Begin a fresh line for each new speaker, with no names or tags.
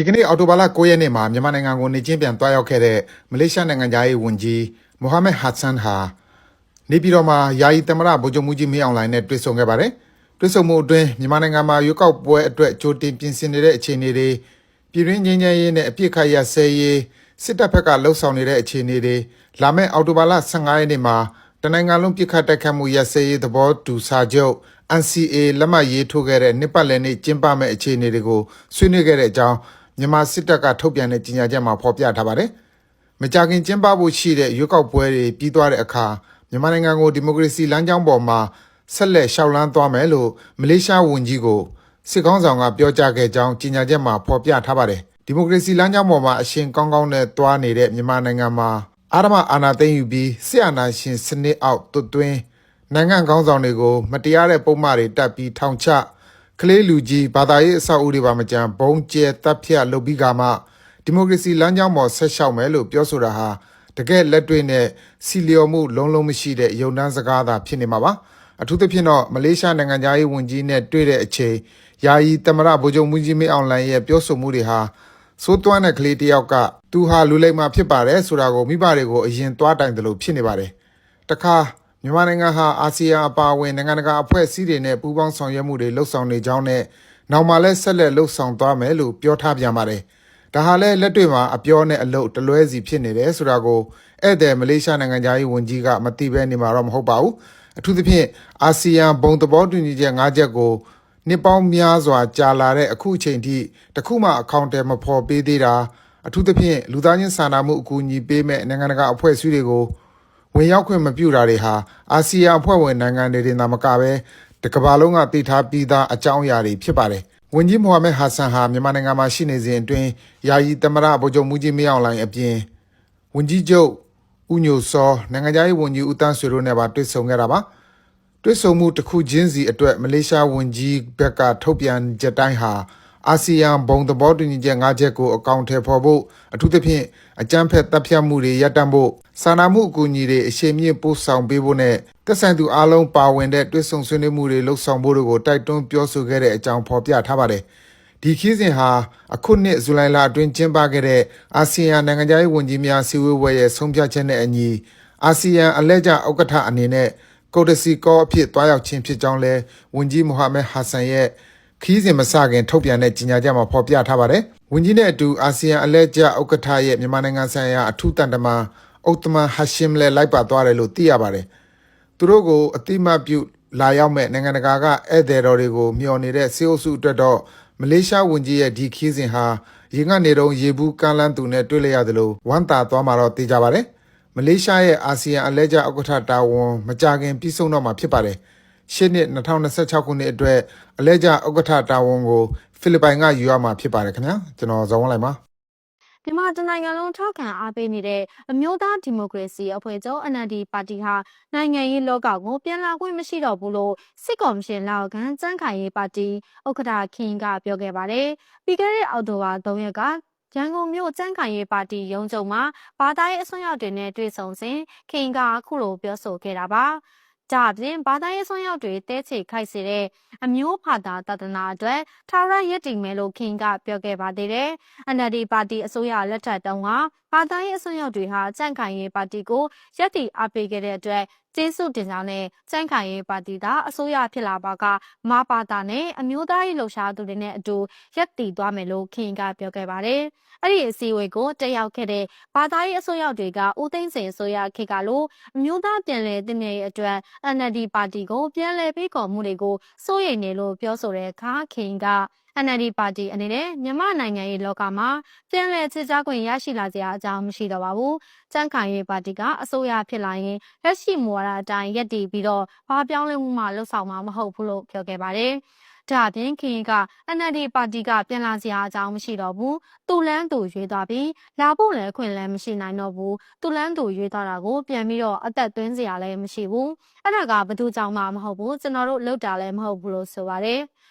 ဒီကနေ့အော်တိုဘာလ9ရက်နေ့မှာမြန်မာနိုင်ငံကိုနေချင်းပြန်တွားရောက်ခဲ့တဲ့မလေးရှားနိုင်ငံသားရေးဝန်ကြီးမိုဟာမက်ဟာဆန်ဟာနေပြည်တော်မှာယာယီသမ္မတဗိုလ်ချုပ်မှုကြီးမင်းအောင်လှိုင်နဲ့တွေ့ဆုံခဲ့ပါတယ်။တွေ့ဆုံမှုအတွင်းမြန်မာနိုင်ငံမှာရွေးကောက်ပွဲအတွက်ကြိုတင်ပြင်ဆင်နေတဲ့အခြေအနေတွေပြည်တွင်းငြိမ်းချမ်းရေးနဲ့အပြစ်ခတ်ရစဲရေးစစ်တပ်ဘက်ကလှုံ့ဆော်နေတဲ့အခြေအနေတွေလာမယ့်အောက်တိုဘာလ15ရက်နေ့မှာတနိုင်ငံလုံးပြစ်ခတ်တိုက်ခတ်မှုရစဲရေးသဘောတူစာချုပ် NCA လက်မှတ်ရေးထိုးခဲ့တဲ့နှစ်ပတ်လည်နေ့ကျင်းပမဲ့အခြေအနေတွေကိုဆွေးနွေးခဲ့တဲ့အကြောင်း မြန်မာစစ်တပ်ကထုတ်ပြန်တဲ့ကြေညာချက်မှာဖော်ပြထားပါတယ်။မကြာခင်ကျင်းပဖို့ရှိတဲ့ရွေးကောက်ပွဲတွေပြီးသွားတဲ့အခါမြန်မာနိုင်ငံကိုဒီမိုကရေစီလမ်းကြောင်းပေါ်မှာဆက်လက်ရှောက်လန်းသွားမယ်လို့မလေးရှားဝန်ကြီးကိုစစ်ကောင်းဆောင်ကပြောကြားခဲ့ကြောင်းကြေညာချက်မှာဖော်ပြထားပါတယ်။ဒီမိုကရေစီလမ်းကြောင်းပေါ်မှာအရှင်ကောင်းကောင်းနဲ့သွားနေတဲ့မြန်မာနိုင်ငံမှာအာရမအာနာသိမ့်ယူပြီးစစ်အာဏာရှင်စနစ်အောက်တွတ်သွင်းနိုင်ငံကောင်းဆောင်တွေကို မတရားတဲ့ပုံမှားတွေတက်ပြီးထောင်ချ ကလေးလူကြီးဘာသာရေးအဆောက်အဦတွေပါမကြံဘုံကျဲတပ်ဖြတ်လုပ်ပြီးကမှဒီမိုကရေစီလမ်းကြောင်းပေါ်ဆက်လျှောက်မယ်လို့ပြောဆိုတာဟာတကယ်လက်တွေ့နဲ့စီလျော်မှုလုံးလုံးမရှိတဲ့ယုံနှန်းစကားသာဖြစ်နေမှာပါအထူးသဖြင့်တော့မလေးရှားနိုင်ငံသားရေးဝန်ကြီးနဲ့တွေ့တဲ့အချိန်ယာယီတမရဗိုလ်ချုပ်မူကြီးမင်းအောင်လှိုင်ရဲ့ပြောဆိုမှုတွေဟာစိုးသွမ်းတဲ့ကလေးတစ်ယောက်ကသူဟာလူလိမ္မာဖြစ်ပါတယ်ဆိုတာကိုမိဘတွေကိုအရင်သွားတိုင်တယ်လို့ဖြစ်နေပါတယ်တခါ မြန်မာနိုင်ငံဟာအာဆီယံအပါအဝင်နိုင်ငံတကာအဖွဲ့အစည်းတွေနဲ့ပူးပေါင်းဆောင်ရွက်မှုတွေလှုပ်ဆောင်နေကြောင်းနဲ့နောက်မှလည်းဆက်လက်လှုပ်ဆောင်သွားမယ်လို့ပြောထားပြန်ပါတယ်။ဒါဟာလည်းလက်တွေ့မှာအပြောနဲ့အလုပ်တလွဲစီဖြစ်နေတယ်ဆိုတာကိုဧည့်သည်မလေးရှားနိုင်ငံသားရေးဝန်ကြီးကမသိဘဲနေမှာတော့မဟုတ်ပါဘူး။အထူးသဖြင့်အာဆီယံဘုံသဘောတူညီချက်၅ချက်ကိုနှစ်ပေါင်းများစွာကြာလာတဲ့အခုအချိန်ထိတခုမှအကောင့်တဲမဖော်ပေးသေးတာအထူးသဖြင့်လူသားချင်းစာနာမှုအကူအညီပေးမဲ့နိုင်ငံတကာအဖွဲ့အစည်းတွေကို ဝင်ရောက်ခွင့်မပြုတာတွေဟာအာဆီယံအဖွဲ့ဝင်နိုင်ငံတွေတင်သာမကပဲတကမ္ဘာလုံးကတည်ထားပြီးသားအကြောင်းအရာတွေဖြစ်ပါတယ်။ဝန်ကြီးမိုဟာမက်ဟာဆန်ဟာမြန်မာနိုင်ငံမှာရှိနေစဉ်အတွင်းယာယီသမ္မတဗိုလ်ချုပ်မူကြီးမင်းအောင်လှိုင်အပြင်ဝန်ကြီးချုပ်ဦးညိုစောနိုင်ငံသားရေးဝန်ကြီးဦးတန်းဆွေတို့နဲ့ပါတွေ့ဆုံခဲ့တာပါ။တွေ့ဆုံမှုတစ်ခုချင်းစီအတွက်မလေးရှားဝန်ကြီးဘက်ကထုတ်ပြန်ချက်တိုင်းဟာ အာဆီယံဘုံသဘောတူညီချက်၅ချက်ကိုအကောင့်ထဲပေါ်ဖို့အထူးသဖြင့်အကြမ်းဖက်တပ်ဖြတ်မှုတွေရပ်တန့်ဖို့စာနာမှုအကူအညီတွေအရှိန်မြင့်ပို့ဆောင်ပေးဖို့နဲ့သက်ဆိုင်သူအားလုံးပါဝင်တဲ့တွဲဆုံဆွေးနွေးမှုတွေလှုပ်ဆောင်ဖို့တို့ကိုတိုက်တွန်းပြောဆိုခဲ့တဲ့အကြောင်းဖော်ပြထားပါတယ်။ဒီခီးစဉ်ဟာအခုနှစ်ဇူလိုင်လအတွင်းကျင်းပခဲ့တဲ့အာဆီယံနိုင်ငံခြားရေးဝန်ကြီးများစည်းဝေးပွဲရဲ့ဆုံးဖြတ်ချက်နဲ့အညီအာဆီယံအလဲကျဥက္ကဋ္ဌအနေနဲ့ကိုတစီကောအဖြစ်တွားရောက်ခြင်းဖြစ်ကြောင်းလဲဝန်ကြီးမိုဟာမက်ဟာဆန်ရဲ့ ခီးစဉ်မစခင်ထုတ်ပြန်တဲ့ကြေညာချက်မှာဖော်ပြထားပါတယ်။ဝန်ကြီးနဲ့အတူအာဆီယံအလဲကျဥက္ကဋ္ဌရဲ့မြန်မာနိုင်ငံဆိုင်ရာအထူးတန်တမန်အုတ်တမန်ဟာရှင်းလည်းလိုက်ပါသွားတယ်လို့သိရပါတယ်။သူတို့ကိုအတိမတ်ပြုလာရောက်မဲ့နိုင်ငံတကာကဧည့်သည်တော်တွေကိုမျှော်နေတဲ့စေအုပ်စုအတွက်တော့မလေးရှားဝန်ကြီးရဲ့ဒီခီးစဉ်ဟာရင်ကနေတော့ရေဘူးကမ်းလန်းသူနဲ့တွေ့လျရတယ်လို့ဝမ်းသာသွားမှာတော့သိကြပါတယ်။မလေးရှားရဲ့အာဆီယံအလဲကျဥက္ကဋ္ဌတာဝန်မကြခင်ပြီးဆုံးတော့မှာဖြစ်ပါတယ်။ ရှစ်နှစ်2026ခုနှစ်အတွက်အလဲကျဥက္ကဋ္ဌတာဝန်ကိုဖိလစ်ပိုင်ကယူရမှာဖြစ်ပါတယ်ခင်ဗျာကျွန်တော်ဇော်ဝင်းလိုက်ပါ
မြန်မာတနိုင်ငံလုံးထောက်ခံအားပေးနေတဲ့အမျိုးသားဒီမိုကရေစီအဖွဲ့ချုပ် NLD ပါတီဟာနိုင်ငံရေးလောကကိုပြန်လာခွင့်မရှိတော့ဘူးလို့စစ်ကော်မရှင်လောက်ကန်စန်းခိုင်ရေးပါတီဥက္ကဋ္ဌခင်ကပြောခဲ့ပါတယ်။ပြီးခဲ့တဲ့အောက်တိုဘာ3ရက်ကရန်ကုန်မြို့စန်းခိုင်ရေးပါတီရုံးချုပ်မှာဘာသာရေးအစွန်းရောက်တွေနဲ့တွေ့ဆုံစဉ်ခင်ကအခုလိုပြောဆိုခဲ့တာပါ။ ဒါအပြင်ဘာသာရေးဆွမ်းရောက်တွေတဲချေခိုက်စေတဲ့အမျိုးဘာသာတဒနာအတွက်ထာဝရရည်တည်မယ်လို့ခင်ကပြောခဲ့ပါသေးတယ်။ NLD ပါတီအစိုးရလက်ထက်တုန်းကဘာသာရေးအစွန်းရောက်တွေဟာကြန့်ခိုင်ရေးပါတီကိုရည်တည်အားပေးခဲ့တဲ့အတွက်ကျေးဇူးတင်ကြောင်းနဲ့ကြန့်ခိုင်ရေးပါတီသာအစိုးရဖြစ်လာပါကမပါတာနဲ့အမျိုးသားရေးလှုပ်ရှားသူတွေနဲ့အတူရက်တည်သွားမယ်လို့ခင်ကပြောခဲ့ပါတယ်။အဲ့ဒီအစည်းအဝေးကိုတက်ရောက်ခဲ့တဲ့ဘာသာရေးအစိုးရတွေကဦးသိန်းစိန်အစိုးရခေတ်ကလို့အမျိုးသားပြည်လဲတင်မြဲရဲ့အတွက် NLD ပါတီကိုပြန်လည်ပေးခေါ်မှုတွေကိုစိုးရိမ်နေလို့ပြောဆိုတဲ့အခါခင်က NLD ပါတီအနေနဲ့မြန်မာနိုင်ငံရေးလောကမှာပြန်လည်ချစ်ကြခွင့်ရရှိလာစရာအကြောင်းမရှိတော့ပါဘူး။ကြန့်ခိုင်ရေးပါတီကအစိုးရဖြစ်လာရင်လက်ရှိမူဝါဒအတိုင်းရည်တည်ပြီးတော့ဘာပြောင်းလဲမှုမှလှုပ်ဆောင်မှာမဟုတ်ဘူးလို့ပြောခဲ့ပါတယ်။ဒါအပြင်ခင်က NLD ပါတီကပြန်လာစရာအကြောင်းမရှိတော့ဘူး။သူလန်းသူရွေးသွားပြီးလာဖို့လည်းခွင့်လည်းမရှိနိုင်တော့ဘူး။သူလန်းသူရွေးသွားတာကိုပြန်ပြီးတော့အသက်သွင်းစရာလည်းမရှိဘူး။အဲ့ဒါကဘသူကြောင့်မှမဟုတ်ဘူး။ကျွန်တော်တို့လောက်တာလည်းမဟုတ်ဘူးလို့ဆိုပါတယ်။